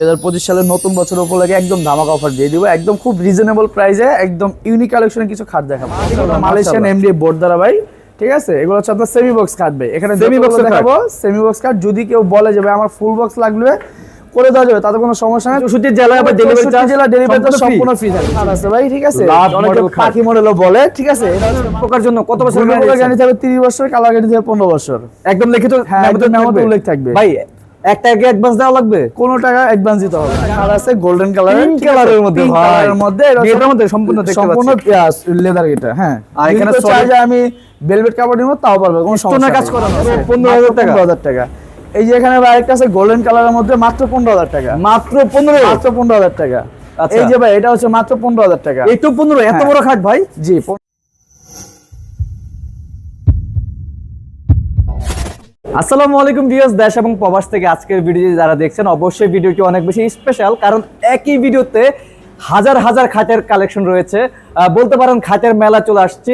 পঁচিশ সালের নতুন বছর উপলক্ষে একদম ধামাকা অফার দিয়ে দিব। একদম খুব রিজনেবল প্রাইসে একদম ইউনিক কালেকশনের কিছু খাট দেখাবো। মালয়েশিয়ান এমডি বোর্ড দ্বারা ভাই ঠিক আছে? এগুলো হচ্ছে আপনার সেমি বক্স কাট ভাই। এখানে সেমি বক্স দেখাবো সেমি বক্স কাট যদি কেউ বলে যে ভাই আমার ফুল বক্স লাগবে করে দেওয়া যাবে তাতে কোনো সমস্যা নেই। চৌষট্টি জেলায় আবার delivery চৌষট্টি charge জেলা ডেলিভারি সম্পূর্ণ সম্পূর্ণ ফ্রি থাকে আছে ভাই ঠিক আছে? অনেকে পাখি মডেলও বলে ঠিক আছে? এটা হচ্ছে পোকার জন্য কত বছর গ্যারান্টি? থাকবে 30 বছর কালার গ্যারান্টি থাকবে 15 বছর। একদম লিখিত হ্যাঁ, নামতে উল্লেখ থাকবে। ভাই একটা আগে অ্যাডভান্স দেওয়া লাগবে? কোনো টাকা অ্যাডভান্স দিতে হবে। না। আছে গোল্ডেন কালার Pink colour-এর মধ্যে ভাই। মধ্যে এটার মধ্যে সম্পূর্ণ দেখতে সম্পূর্ণ লেদার এটা হ্যাঁ। আর এখানে যে আমি ভেলভেট কাপড় নিব তাও পারবে কোনো সমস্যা কাজ 15,000 টাকা। 15,000 টাকা। এই যে এখানে আরেকটা আছে গোল্ডেন কালারের মধ্যে মাত্র পনেরো হাজার টাকা। মাত্র পনেরো? মাত্র পনেরো হাজার টাকা। আচ্ছা। এই যে ভাই এটা হচ্ছে মাত্র পনেরো হাজার টাকা। এই তো পনেরো এত হ্যাঁ। বড় খাট ভাই? জি আসসালামু আলাইকুম ভিউয়ার্স, দেশ এবং প্রবাস থেকে আজকের ভিডিও যারা দেখছেন, অবশ্যই ভিডিওটি অনেক বেশি স্পেশাল কারণ একই ভিডিওতে হাজার হাজার খাটের কালেকশন রয়েছে। বলতে পারেন খাটের মেলা চলে আসছে।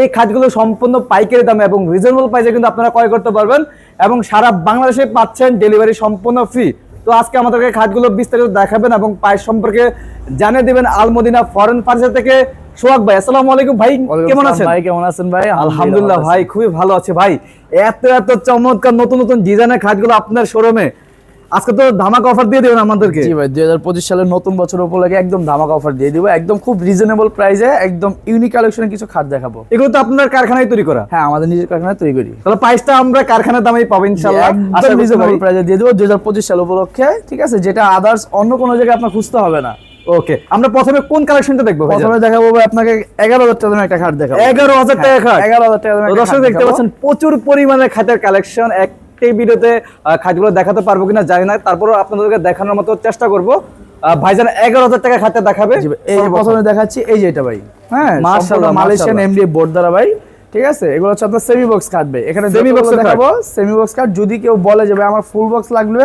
এই খাটগুলো সম্পূর্ণ পাইকারি দামে এবং রিজনেবল প্রাইসে কিন্তু আপনারা ক্রয় করতে পারবেন এবং সারা বাংলাদেশে পাচ্ছেন ডেলিভারি সম্পূর্ণ ফ্রি তো আজকে আমাদেরকে খাটগুলো বিস্তারিত দেখাবেন এবং প্রাইস সম্পর্কে জানিয়ে দেবেন আলমদিনা ফরেন ফার্নিচার থেকে। সোহাগ ভাই আসসালামু আলাইকুম ভাই কেমন আছেন? ভাই কেমন আছেন ভাই? আলহামদুলিল্লাহ ভাই খুবই ভালো আছে ভাই। এত এত চমৎকার নতুন নতুন ডিজাইনের খাটগুলো আপনার শোরুমে আজকে তো ধামাকা অফার দিয়ে দেবেন আমাদেরকে। জি ভাই দুই হাজার পঁচিশ সালের নতুন বছর উপলক্ষে একদম ধামাকা অফার দিয়ে দিব। একদম খুব রিজনেবল প্রাইসে একদম ইউনিক কালেকশনের কিছু খাট দেখাবো। এগুলো তো আপনার কারখানায় তৈরি করা? হ্যাঁ আমাদের নিজের কারখানায় তৈরি করি। তাহলে প্রাইসটা আমরা কারখানার দামেই পাবো ইনশাআল্লাহ। একদম রিজনেবল প্রাইসে দিয়ে দেবো। দুই হাজার পঁচিশ সাল উপলক্ষে ঠিক আছে যেটা আদার্স অন্য কোনো জায়গায় আপনার খুঁজতে হবে না। ওকে আমরা প্রথমে কোন কালেকশনটা দেখব? প্রথমে দেখাবো আপনাকে এগারো হাজার টাকা একটা খাট দেখাবো। এগারো হাজার টাকা খাট? এগারো হাজার টাকা দর্শক দেখতে পাচ্ছেন প্রচুর পরিমাণে খাটের কালেকশন একটাই ভিডিওতে খাটগুলো দেখাতে পারব কিনা জানি না। আপনাদেরকে দেখানোর মতো চেষ্টা করব। ভাইজান এগারো হাজার টাকা খাটে দেখাবে? এই যে প্রথমে দেখাচ্ছি এই যে এটা ভাই। হ্যাঁ মাশাআল্লাহ, মালয়েশিয়ান এমডি বোর্ড দ্বারা ভাই ঠিক আছে? এগুলো হচ্ছে আপনার সেমি বক্স কাট ভাই। এখানে সেমি বক্স দেখাবো সেমি বক্স কাট যদি কেউ বলে যে ভাই আমার ফুল বক্স লাগবে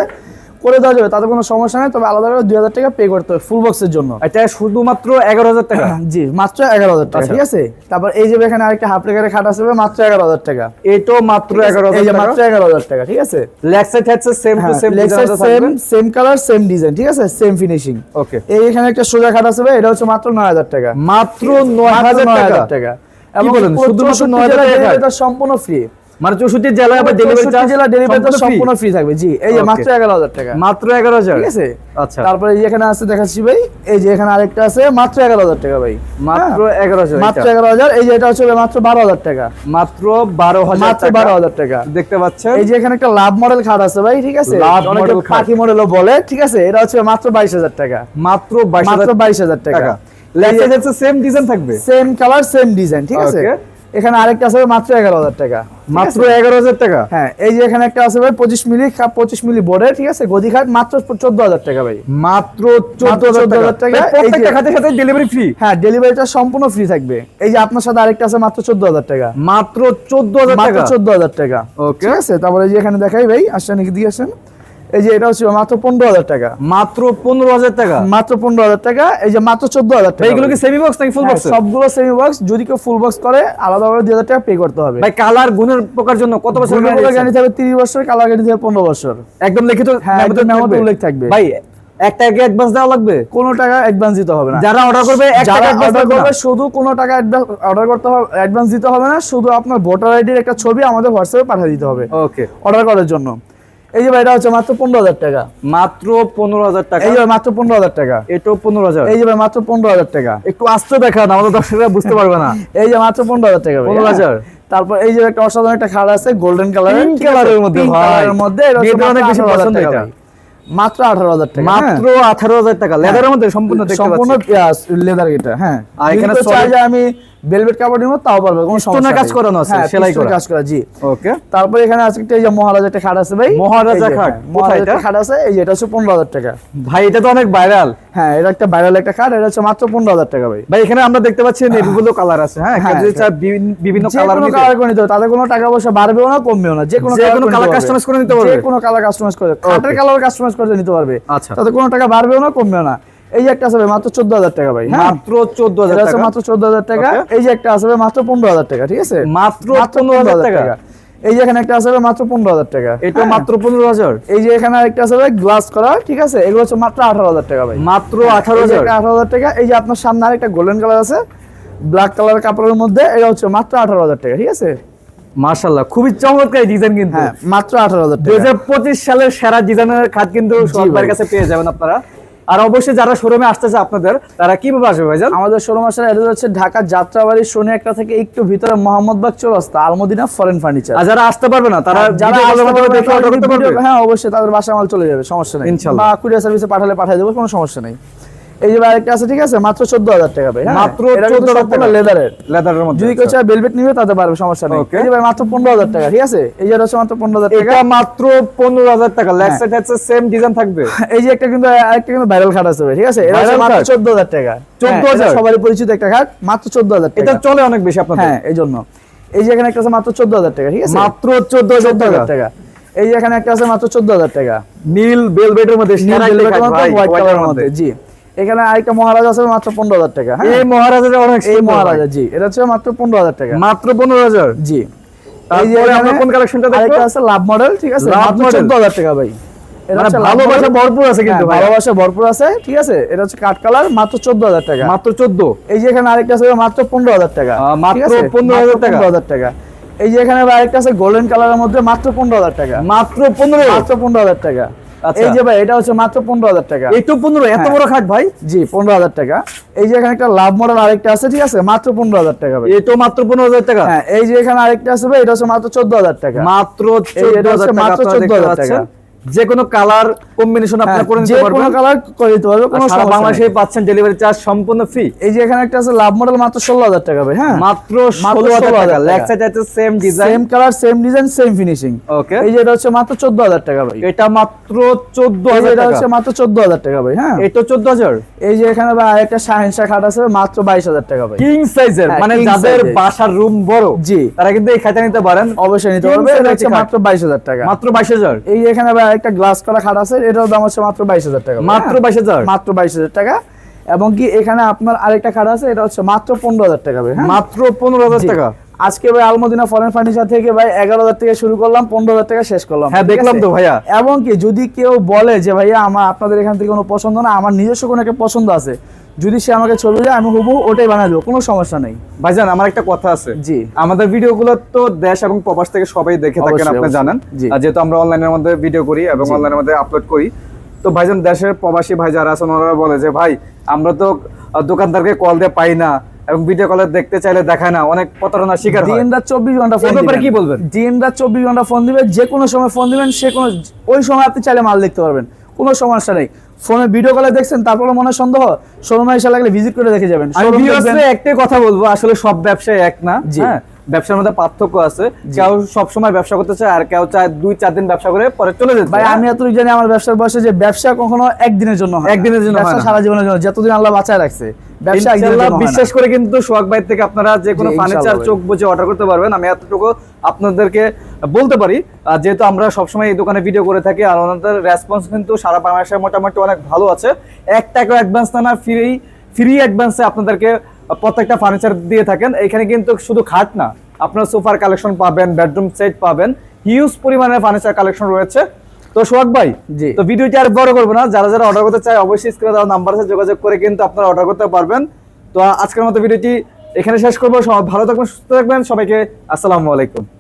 করে দেওয়া যাবে তাতে কোনো সমস্যা নেই। তবে আলাদা করে দুই হাজার টাকা পে করতে হবে ফুল বক্সের জন্য। এটা শুধুমাত্র এগারো হাজার টাকা? জি মাত্র এগারো হাজার টাকা আচ্ছা। ঠিক আছে? তারপর এই যে এখানে আরেকটা হাফ রেখারে খাট ভাই, মাত্র এগারো হাজার টাকা। এটাও মাত্র এগারো হাজার মাত্র এগারো হাজার টাকা ঠিক আছে? লেগ সাইড হচ্ছে same to same same same colour same design ঠিক আছে? সেম ফিনিশিং ওকে এই এখানে একটা সোজা খাট আসবে এটা হচ্ছে মাত্র নয় হাজার টাকা। মাত্র নয় হাজার টাকা? এবং শুধুমাত্র 64 9,000 জেলায় টাকা? এটা সম্পূর্ণ ফ্রি মানে চৌষট্টি জেলায় আবার ডেলিভারি চার্জ জেলা ডেলিভারি সম্পূর্ণ সম্পূর্ণ ফ্রি থাকবে। জি এই যে মাত্র এগারো হাজার টাকা। মাত্র এগারো হাজার। ঠিক আছে? আচ্ছা। তারপরে এখানে আছে দেখাচ্ছি ভাই। এই যে এখানে আরেকটা আছে মাত্র এগারো হাজার টাকা ভাই। মাত্র হ্যাঁ? এগারো হাজার মাত্র এগারো হাজার এই যে এটা হচ্ছে মাত্র বারো হাজার টাকা। মাত্র বারো হাজার মাত্র বারো হাজার টাকা। দেখতে পাচ্ছেন? এই যে এখানে একটা লাভ মডেল খাট আছে ভাই ঠিক আছে? লাভ অনেকে। পাখি মডেলও বলে ঠিক আছে? এটা হচ্ছে মাত্র বাইশ হাজার টাকা। মাত্র বাইশ মাত্র হাজার বাইশ হাজার টাকা। লেগ হচ্ছে সেম ডিজাইন থাকবে? সেম কালার সেম ডিজাইন ঠিক আছে. এখানে আরেকটা আছে মাত্র এগারো হাজার টাকা। মাত্র এগারো হাজার টাকা। হ্যাঁ এই যে এখানে একটা আছে ভাই পঁচিশ মিলি পঁচিশ মিলি বোর্ডের ঠিক আছে? গদি খাট মাত্র চোদ্দ হাজার টাকা ভাই। মাত্র চোদ্দ হাজার টাকা। প্রত্যেকটা খাতের সাথে ডেলিভারি ফ্রি হ্যাঁ ডেলিভারিটা সম্পূর্ণ ফ্রি থাকবে। এই যে আপনার সাথে আরেকটা আছে মাত্র চোদ্দ হাজার টাকা। মাত্র চোদ্দ হাজার টাকা। চোদ্দ হাজার টাকা। ওকে ঠিক আছে? তারপরে এই যে এখানে দেখাই ভাই আসছেন নাকি দিয়ে আসেন। এই যে এটা হচ্ছে মাত্র পনেরো হাজার টাকা। মাত্র পনেরো হাজার টাকা? মাত্র পনেরো হাজার টাকা এই যে মাত্র চোদ্দ হাজার টাকা। এইগুলো কি সেমি বক্স নাকি ফুল হ্যাঁ, বক্স সবগুলো সেমি বক্স যদি কেউ ফুল বক্স করে দুই হাজার টাকা পে করতে হবে। ভাই কালার গুণের পোকার জন্য কত বছর? গ্যারান্টি থাকবে তিরিশ বছর কালার গ্যারান্টি থাকবে পনেরো বছর। একদম লিখিত হ্যাঁ। উল্লেখ থাকবে। ভাই একটা আগে অ্যাডভান্স দেওয়া লাগবে? কোনো টাকা অ্যাডভান্স দিতে হবে না। যারা অর্ডার করবে এক যারা টাকা অর্ডার করবে করবে শুধু কোনো টাকা অর্ডার করতে হবে অ্যাডভান্স দিতে হবে না শুধু আপনার ভোটার আইডির একটা ছবি আমাদের হোয়াটসঅ্যাপে পাঠিয়ে দিতে হবে। ওকে অর্ডার করার জন্য। এই যে ভাই এটা হচ্ছে মাত্র পনেরো হাজার টাকা। মাত্র পনেরো হাজার টাকা? এই যে মাত্র পনেরো হাজার টাকা। এটাও পনেরো হাজার? এই যে ভাই মাত্র পনেরো হাজার টাকা। একটু আসতে দেখান আমাদের দর্শকরা বুঝতে পারবে না। এই যে মাত্র পনেরো হাজার টাকা 15,000 হ্যাঁ। তারপর এই যে একটা অসাধারণ একটা আছে গোল্ডেন কালারের Pink colour-এর মধ্যে ভাই। মধ্যে এটা অনেক বেশি পছন্দ এটা। মাত্র আঠারো হাজার টাকা। হ্যাঁ। মাত্র আঠারো হাজার টাকা। লেদারের মধ্যে সম্পূর্ণ সম্পূর্ণ লেদার এটা হ্যাঁ। আর এখানে আমি ভেলভেট তাও পারবে কোনো সমস্যা কাজ করানো আছে, হ্যাঁ, সেলাই করা। কাজ করা জি। ওকে তারপর এখানে আছে একটা এই যে মহারাজা একটা খাট আছে ভাই। মহারাজা খাট, হ্যাঁ, মহারাজা? খাট আছে এই যে এটা হচ্ছে পনেরো হাজার টাকা। ভাই এটা তো অনেক ভাইরাল হ্যাঁ এটা একটা ভাইরাল একটা খাট এটা হচ্ছে মাত্র পনেরো হাজার টাকা ভাই। ভাই এখানে আমরা দেখতে পাচ্ছি নেভিগুলো কালার আছে হ্যাঁ? হ্যাঁ, যদি বিভিন্ন কালার নিতে। কালার করে নিতে তাদের কোনো টাকা পয়সা বাড়বেও না কমবেও না যে কোনো নিতে পারবে। করে নিতে পারবে? যে কোনো কালার কাস্টমাইজ করে খাটের কালার কাস্টমাইজ করে নিতে পারবে। আচ্ছা। তাতে কোনো টাকা বাড়বেও না কমবেও না। এই যে একটা ভাই মাত্র চোদ্দ হাজার টাকা ভাই হ্যাঁ? মাত্র চোদ্দ হাজার টাকা? মাত্র চোদ্দ হাজার টাকা এই যে একটা ভাই মাত্র পনেরো হাজার টাকা ঠিক আছে? মাত্র 15,000 15,000 টাকা। এই যে এখানে একটা ভাই মাত্র পনেরো হাজার টাকা। এটা হ্যাঁ। মাত্র পনেরো হাজার এই যে এখানে আছে ভাই গ্লাস করা ঠিক আছে? এগুলো হচ্ছে মাত্র আঠারো হাজার টাকা ভাই। মাত্র আঠারো হাজার আঠারো হাজার টাকা। এই যে আপনার সামনে আরেকটা গোল্ডেন কালার আছে ব্ল্যাক কালার কাপড়ের মধ্যে এটা হচ্ছে মাত্র আঠারো হাজার টাকা ঠিক আছে? মাশাল্লাহ খুবই চমৎকার ডিজাইন কিন্তু। হ্যাঁ মাত্র আঠারো হাজার দুই সালের সেরা ডিজাইনের খাট কিন্তু ভাই। কাছে পেয়ে যাবেন আপনারা। আর অবশ্যই যারা শোরুমে আসতেছে আপনাদের তারা কীভাবে আসবে ভাইজান আমাদের শোরুম আসার অ্যাড্রেস হচ্ছে ঢাকা যাত্রাবাড়ি শনি একটা থেকে একটু ভিতরে মোহাম্মদবাগ চৌরাস্তা আলমদিনা ফরেন ফার্নিচার আর যারা আসতে পারবে না তারা যারা? হ্যাঁ অবশ্যই তাদের বাসা মাল চলে যাবে সমস্যা নেই। বা কুরিয়ার সার্ভিসে পাঠালে পাঠিয়ে দেবো কোনো সমস্যা নেই এই যে আরেকটা আছে ঠিক আছে? মাত্র চোদ্দ হাজার টাকা ভাই হ্যাঁ? মাত্র 14,000 টাকা। লেদারের লেদারের মধ্যে যদি কেউ চায় বেলভেট নিবে তাতে পারবে সমস্যা নেই। এই যে ভাই মাত্র পনেরো হাজার টাকা ঠিক আছে? এই যে মাত্র পনেরো হাজার টাকা। এটা মাত্র টাকা। লেগ হ্যাঁ। সেম ডিজাইন থাকবে। এই যে একটা কিন্তু আরেকটা কিন্তু ভাইরাল খাট আছে ভাই ঠিক আছে? এটা হচ্ছে মাত্র খাট? চোদ্দ হাজার টাকা 14,000 হ্যাঁ, সবারই পরিচিত একটা খাট মাত্র চোদ্দ হাজার এটা চলে অনেক বেশি আপনাদের। হ্যাঁ এই জন্য। এই যে এখানে একটা আছে মাত্র চোদ্দ হাজার টাকা ঠিক আছে? মাত্র চোদ্দ হাজার চোদ্দ টাকা। হাজার টাকা। এই যে এখানে একটা আছে মাত্র চোদ্দ হাজার টাকা। নীল বেলভেটের মধ্যে নীল মধ্যে। জি। এখানে আরেকটা মহারাজ আছে মাত্র পনেরো হাজার টাকা হ্যাঁ? এই মহারাজের অনেক এই মহারাজা জি এটা হচ্ছে মাত্র পনেরো হাজার টাকা। মাত্র পনেরো হাজার? জি। তারপরে আমরা কোন কালেকশনটা দেখব? আছে লাভ মডেল ঠিক আছে? Love মাত্র model। চোদ্দ হাজার টাকা ভাই। এটা হচ্ছে love ভালোবাসা ভরপুর আছে কিন্তু ভালোবাসা ভরপুর আছে ঠিক আছে? এটা হচ্ছে কাঠ কালার মাত্র চোদ্দ হাজার টাকা। মাত্র চোদ্দ? এই যে এখানে আরেকটা আছে মাত্র পনেরো হাজার টাকা মাত্র? 15,000 মাত্র টাকা। 15,000 টাকা। এই যে এখানে আরেকটা আছে গোল্ডেন কালারের মধ্যে মাত্র পনেরো হাজার টাকা। মাত্র পনেরো? মাত্র পনেরো হাজার টাকা। এই যে ভাই এটা হচ্ছে মাত্র পনেরো হাজার টাকা। এই তো পনেরো এত হ্যাঁ। বড় খাট ভাই? জি পনেরো হাজার টাকা। এই যে এখানে একটা লাভ মডেল আরেকটা আছে ঠিক আছে? মাত্র পনেরো হাজার টাকা ভাই। এটাও মাত্র পনেরো হাজার টাকা? হ্যাঁ এই যে এখানে আরেকটা আছে ভাই এটা হচ্ছে মাত্র চোদ্দ হাজার টাকা। মাত্র এটা হচ্ছে মাত্র চোদ্দ হাজার টাকা। যে কোনো কালার কম্বিনেশন হ্যাঁ, আপনারা করে যে নিতে পারবেন। কালার করে দিতে পারবে কোনো সারা বাংলাদেশে পাচ্ছেন ডেলিভারি চার্জ সম্পূর্ণ ফ্রি এই যে এখানে একটা আছে লাভ মডেল মাত্র ষোলো হাজার টাকা ভাই হ্যাঁ? মাত্র মাত্র ষোলো হাজার 16,000 টাকা। লেগ টাকা। Same design same colour same design same finishing okay এই যে এটা হচ্ছে মাত্র চোদ্দ হাজার টাকা ভাই। এটা মাত্র চোদ্দ এই যে হাজার এটা হচ্ছে মাত্র চোদ্দ হাজার টাকা ভাই হ্যাঁ? এটা চোদ্দ হাজার। এই যে এখানে ভাই আরেকটা শাহিনশা খাট আছে মাত্র বাইশ হাজার টাকা ভাই। কিং সাইজের হ্যাঁ, মানে যাদের বাসার রুম বড় জি। তারা কিন্তু এই খাতা নিতে পারেন। অবশ্যই নিতে পারবে এটা হচ্ছে মাত্র বাইশ হাজার টাকা। মাত্র বাইশ হাজার। এই যে এখানে ভাই আরেকটা গ্লাস করা খাট আছে এটার দাম হচ্ছে মাত্র বাইশ হাজার টাকা মাত্র? বাইশ হাজার মাত্র বাইশ হাজার টাকা এবং কি এখানে আপনার আরেকটা খাট আছে এটা হচ্ছে মাত্র পনেরো হাজার টাকা হ্যাঁ? মাত্র পনেরো হাজার টাকা আজকে ভাই আলমদিনা ফরেন ফার্নিচার থেকে ভাই এগারো হাজার থেকে শুরু করলাম পনেরো হাজার টাকা শেষ করলাম হ্যাঁ, দেখলাম তো ভাইয়া। এবং কি যদি কেউ বলে যে ভাইয়া আমার আপনাদের এখান থেকে কোনো পছন্দ না আমার নিজস্ব কোনো একটা পছন্দ আছে যদি সে আমাকে ছবি দেয় আমি হুবহু ওটাই বানিয়ে দেবো কোনো সমস্যা নেই। ভাইজান আমার একটা কথা আছে। জি। আমাদের ভিডিওগুলো তো দেশ এবং প্রবাস থেকে সবাই দেখে থাকেন আপনি। জানেন। যেহেতু আমরা অনলাইনের মধ্যে ভিডিও করি এবং অনলাইনের মধ্যে আপলোড করি তো ভাইজান দেশের প্রবাসী ভাই যারা আছেন ওনারা বলে যে ভাই আমরা তো দোকানদারকে কল দিয়ে পাই না। এবং ভিডিও কলে দেখতে চাইলে দেখায় না অনেক প্রতারণার শিকার দিন রাত চব্বিশ ঘণ্টা ফোন ব্যাপারে। কি বলবেন? দিন রাত চব্বিশ ঘণ্টা ফোন দিবেন যে কোনো সময় ফোন দিবেন সে কোনো ওই সময় আপনি চাইলে মাল দেখতে পারবেন। কোনো সমস্যা নেই। ফোনে ভিডিও কলে দেখছেন তারপরে মনে হয় সন্দেহ। শোরুমে এসে লাগলে ভিজিট করে দেখে যাবেন। আমি একটাই কথা বলব আসলে সব ব্যবসায় এক না হ্যাঁ? ব্যবসার মধ্যে পার্থক্য আছে। কেউ সব সময় ব্যবসা করতে চায় আর কেউ চায় দুই চার দিন ব্যবসা করে পরে চলে যেতে। ভাই? আমি এতটুকু জানি আমার ব্যবসার বয়সে যে ব্যবসা কখনো একদিনের জন্য হয় একদিনের জন্য হয় সারা জীবনের জন্য যতদিন আল্লাহ বাঁচায় রাখছে। বিশ্বাস করে কিন্তু সোহাগ ভাই থেকে আপনারা যে কোনো ফার্নিচার চোখ বুঝে অর্ডার করতে পারবেন। আমি এতটুকু আপনাদেরকে বলতে পারি। যেহেতু আমরা সবসময় এই দোকানে ভিডিও করে থাকি আর ওনাদের রেসপন্স কিন্তু সারা বাংলাদেশে মোটামুটি অনেক ভালো আছে। এক টাকা অ্যাডভান্স না ফ্রি ফ্রি অ্যাডভান্সে আপনাদেরকে প্রত্যেকটা ফার্নিচার দিয়ে থাকেন। এখানে কিন্তু শুধু খাট না আপনার সোফার কালেকশন পাবেন বেডরুম সেট পাবেন হিউজ পরিমাণের ফার্নিচার কালেকশন রয়েছে। তো সোহাগ ভাই জি। তো ভিডিওটি আর বড় করব না যারা যারা অর্ডার করতে চায় অবশ্যই স্ক্রিনে দেওয়া নাম্বার আছে যোগাযোগ করে কিন্তু আপনারা অর্ডার করতে পারবেন। তো আজকের মতো ভিডিওটি এখানে শেষ করব ভালো থাকবেন সুস্থ থাকবেন সবাইকে আসসালামু আলাইকুম।